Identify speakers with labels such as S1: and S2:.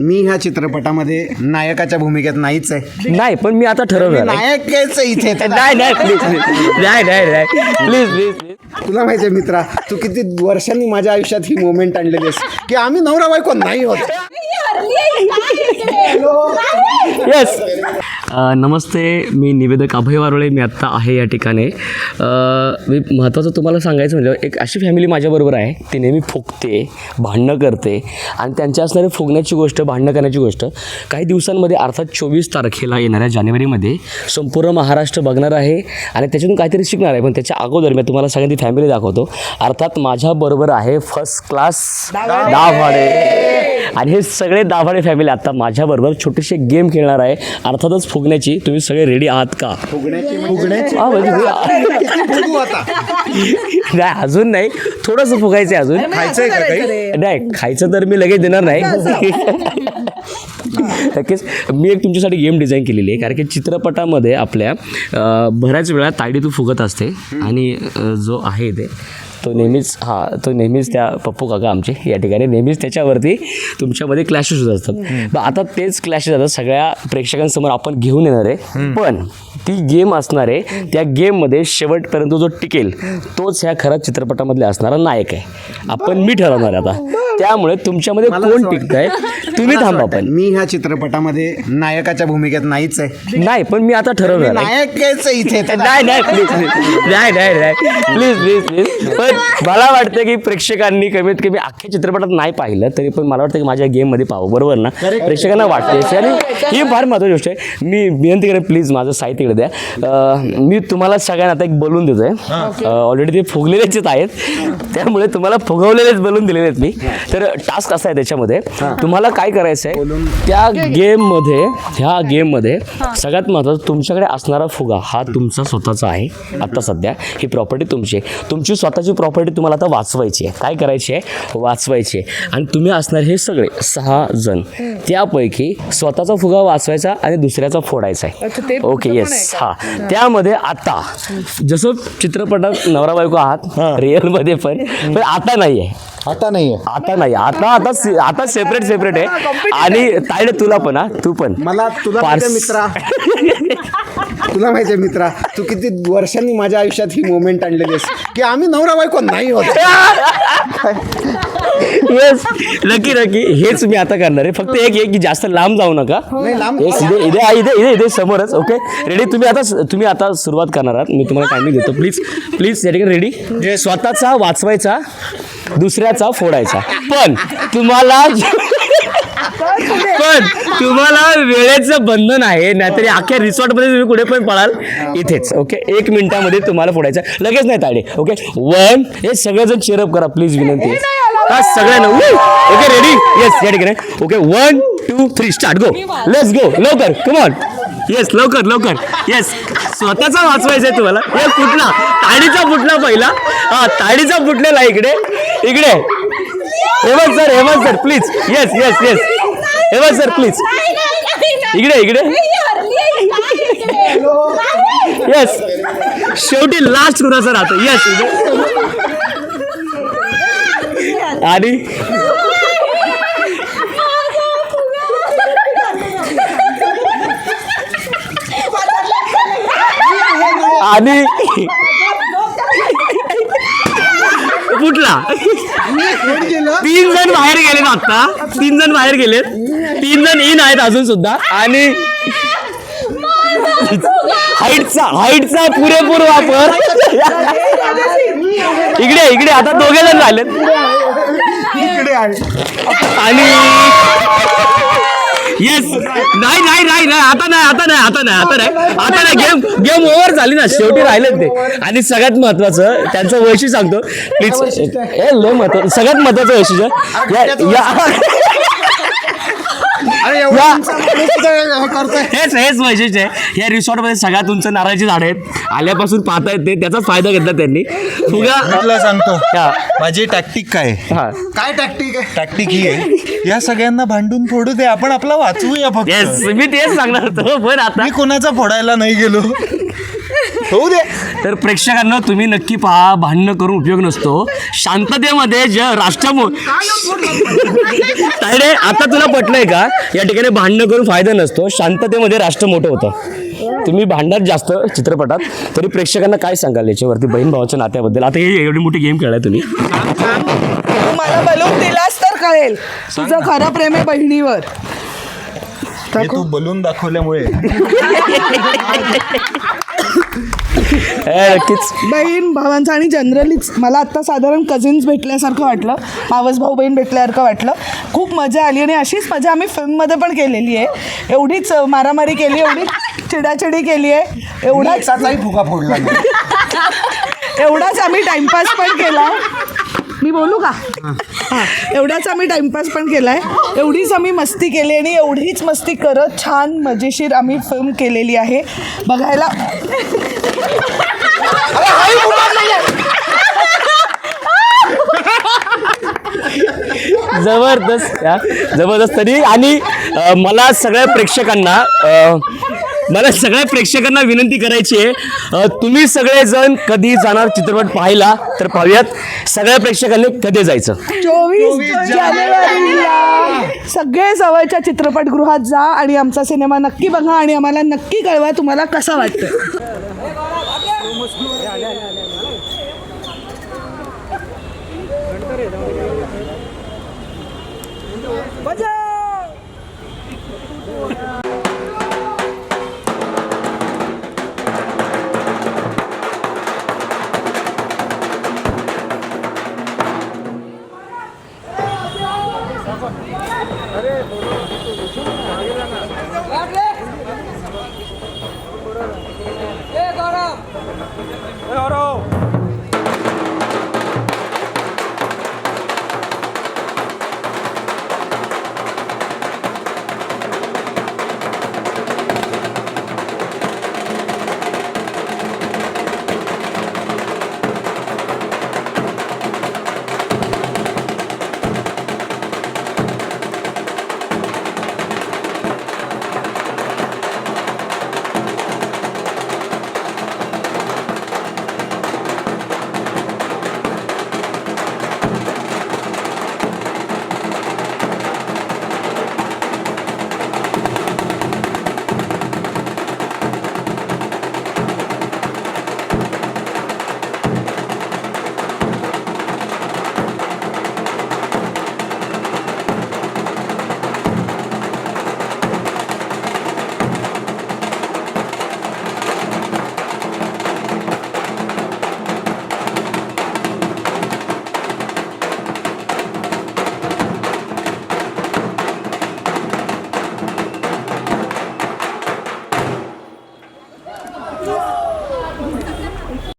S1: मी ह्या चित्रपटामध्ये नायकाच्या भूमिकेत नाहीच आहे.
S2: नाही पण मी आता
S1: मी
S2: ठरवलं
S1: नायकच आहे इथे. तर
S2: नाही नाही प्लीज प्लीज नाही नाही नाही. प्लीज प्लीज प्लीज
S1: तुला माहिती आहे मित्रा तू किती वर्षांनी माझ्या आयुष्यात ही मोमेंट आणलेली आहेस की आम्ही नवरा बायको नाही होत.
S2: येस नमस्ते मी निवेदक अभय वारोळे मी आत्ता आहे या ठिकाणी. मी महत्त्वाचं तुम्हाला सांगायचं म्हणजे एक अशी फॅमिली माझ्याबरोबर आहे ती नेहमी फुगते भांडणं करते आणि त्यांच्या असणारी फुगण्याची गोष्ट भांडणं करण्याची गोष्ट काही दिवसांमध्ये अर्थात चोवीस तारखेला येणाऱ्या जानेवारीमध्ये संपूर्ण महाराष्ट्र बघणार आहे आणि त्याच्यातून काहीतरी शिकणार आहे. पण त्याच्या अगोदर मी तुम्हाला सगळ्यांनी फॅमिली दाखवतो. अर्थात माझ्याबरोबर आहे फर्स्ट क्लास दाभाडे. आणि हे सगळे दाभाडे फॅमिली आता माझ्याबरोबर छोटीशी गेम खेळणार आहे. अर्थातच फुगण्याची. तुम्ही सगळे रेडी आहात का? म्हणजे मी-
S1: किती फुगू आता?
S2: नाही अजून नाही. थोडंसं फुगायचं आहे अजून
S1: खायचंय का काही?
S2: नाही खायचं तर मी लगेच देणार नाही. नक्कीच. मी एक तुमच्यासाठी गेम डिझाईन केलेली आहे कारण की चित्रपटामध्ये आपल्या बऱ्याच वेळा तायडी तू फुगत असते आणि जो आहे ते तो नेहमीच हां तो नेहमीच त्या पप्पू काका आमचे या ठिकाणी. नेहमीच त्याच्यावरती तुमच्यामध्ये क्लॅशेस होत असतात. मग आता तेच क्लॅशेस आता सगळ्या प्रेक्षकांसमोर आपण घेऊन येणार आहे. पण ती गेम असणार आहे त्या गेममध्ये शेवटपर्यंत जो टिकेल तोच ह्या खऱ्या चित्रपटामधले असणारा नायक आहे. आपण मी ठरवणार आता. त्यामुळे तुमच्यामध्ये कोण टिकतंय? तुम्ही थांबा पण.
S1: मी ह्या चित्रपटामध्ये नायकाच्या भूमिकेत नाहीच आहे.
S2: नाही पण मी आता ठरवणार.
S1: नायकच आहे. इथे.
S2: नाही नाही प्लीज प्लीज नाही नाही नाही. प्लीज प्लीज प्लीज मला वाटतं की प्रेक्षकांनी कमीत कमी अख्ख्या चित्रपटात नाही पाहिलं तरी पण मला वाटतं की माझ्या गेममध्ये पाहावं. बरोबर ना? प्रेक्षकांना वाटते आणि ही फार महत्त्वाची गोष्ट आहे. मी विनंती करेन प्लीज माझं साहित्य इकडे द्या. मी तुम्हाला सगळ्यांना आता एक बलून देतो आहे ऑलरेडी ते फुगलेलेच आहेत. त्यामुळे तुम्हाला फुगवलेलेच बलून दिलेले आहेत मी. तर टास्क असा आहे त्याच्यामध्ये. तुम्हाला काय करायचं आहे? त्या गेममध्ये ह्या गेममध्ये सगळ्यात महत्त्वाचं तुमच्याकडे असणारा फुगा हा तुमचा स्वतःचा आहे. आता सध्या ही प्रॉपर्टी तुमची आहे. तुमची स्वतःची प्रॉपर्टी तुम्हाला आता वाचवायची आहे. काय करायची आहे? वाचवायची आहे. आणि तुम्ही असणार हे सगळे सहा जण. त्यापैकी स्वतःचा फुगा वाचवायचा आणि दुसऱ्याचा फोडायचा आहे. ओके येस हा. त्यामध्ये आता जसं चित्रपटात नवरा बायको आहात रिअलमध्ये पण पण आता नाही आहे
S1: आता नाहीये.
S2: आता नाही आता आता आता सेपरेट सेपरेट आहे. आणि तायडे तुला पण हा तू पण.
S1: मला तुला मित्रा. तुला माहिती आहे मित्रा तू किती वर्षांनी माझ्या आयुष्यात ही मोमेंट आणलेली आहेस की आम्ही नवरा बायको नाही होत.
S2: येस नक्की नक्की हेच मी आता करणार आहे. फक्त एक एक की जास्त लांब जाऊ नका.
S1: नाही लांब
S2: येस इथे इथे हा, इथे इथे इथे समोरच ओके रेडी तुम्ही आता तुम्ही आता सुरुवात करणार आहात. मी तुम्हाला टायमिंग देतो. प्लीज प्लीज या ठिकाणी रेडी स्वतःचा वाचवायचा दुसऱ्याचा फोडायचा. पण तुम्हाला पण तुम्हाला वेळेचं बंधन आहे नाहीतरी अख्ख्या रिसॉर्टमध्ये तुम्ही कुठे पण पळाल इथेच ओके एक मिनिटामध्ये तुम्हाला फोडायचं. लगेच नाही ताडे ओके वन हे सगळेजण चेअरअप करा प्लीज विनंती. हा सगळ्यांना ओके रेडी येस या ठिकाणी. Okay one two three start go let's go लवकर कमॉन येस लवकर लवकर. येस स्वतःचा वाचवायचा आहे तुम्हाला. हे फुटला ताडीचा फुटला पहिला. हा ताडीचा फुटलेला इकडे. इकडे. Hemant sir Hemant sir please yes yes yes Hemant sir please इकडे इकडे. येस शेवटी लास्ट कुणाचं राहतं? येस आणि? आणि? कुठला? तीन जण बाहेर गेलेत आता? तीन जण बाहेर गेलेत? तीन जण इन आहेत अजून सुद्धा. आणि हाईटचा हाईटचा पुरेपूर वापर. इकडे इकडे आता दोघे जण झालेत. आणि. येस नाही नाही नाही नाही आता नाही आता नाही आता नाही आता नाही. आता नाही गेम गेम ओव्हर झाली ना. शेवटी राहिलेत ते. आणि सगळ्यात महत्वाचं त्यांचं वैशिष्ट्य सांगतो. प्लीज हे लय महत्त्व सगळ्यात महत्वाचं वैशिष्ट्य.
S1: अरे एवढं करतोय.
S2: हेच हेच वैशिष्ट्य आहे. या रिसॉर्टमध्ये सगळ्यात उंच नारळाची झाडं आहेत. आल्यापासून पाहता येते त्याचाच फायदा घेतला त्यांनी. फुगा
S3: तुला सांगतो.
S2: हा.
S3: माझी टॅक्टिक काय? आहे?
S2: हा.
S1: काय टॅक्टिक आहे?
S3: टॅक्टिक ही आहे. या सगळ्यांना भांडून फोडू दे. आपण आपला वाचवूया
S2: येस
S3: फक्त
S2: मी तेच सांगणार होतो. पण आता
S3: मी कोणाचा फोडायला नाही गेलो.
S1: होऊ दे.
S2: तर प्रेक्षकांना तुम्ही नक्की पहा भांडणं करून उपयोग नसतो. शांततेमध्ये जे राष्ट्रमो तायडे आता तुला पटलंय का? या ठिकाणी भांडणं करून फायदा नसतो. शांततेमध्ये राष्ट्र मोठं होतं. तुम्ही भांडणार जास्त चित्रपटात तरी प्रेक्षकांना काय सांगाल याच्यावरती? बहीण भावाच्या नात्याबद्दल. आता हे एवढी मोठी गेम खेळाय तुम्ही.
S4: मला बलून दिलास तर कळेल. तुझं खरं प्रेम आहे बहिणीवर.
S3: हे तू बलून दाखवल्यामुळे.
S2: नक्कीच.
S4: बहीण भावांचं आणि जनरलीच मला आत्ता साधारण कझिन्स भेटल्यासारखं वाटलं. मावस भाऊ बहीण भेटल्यासारखं वाटलं. खूप मजा आली आणि अशीच मजा आम्ही फिल्ममध्ये पण केलेली आहे. एवढीच मारामारी केली एवढीच चिडाचिडी केली आहे. एवढाच
S1: फुगा फोडला नाही.
S4: एवढाच आम्ही टाइमपास पण केला. मी बोलू का? हां. एवढाच आम्ही टाइमपास पण केला आहे एवढीच आम्ही मस्ती केली आणि एवढीच मस्ती करत छान मजेशीर आम्ही फिल्म केलेली आहे. बघायला.
S2: जबरदस्त या जबरदस्त. तरी आणि अ, मला सगळ्या प्रेक्षकांना अ, मला सगळ्या प्रेक्षकांना विनंती करायची आहे. तुम्ही सगळेजण कधी जाणार चित्रपट पाहायला तर पाहूयात. सगळ्या प्रेक्षकांनी कधी जायचं?
S4: चोवीस जानेवारीला. सगळे जवळच्या चित्रपटगृहात जा आणि आमचा सिनेमा नक्की बघा आणि आम्हाला नक्की कळवा तुम्हाला कसा वाटतं
S5: 열어.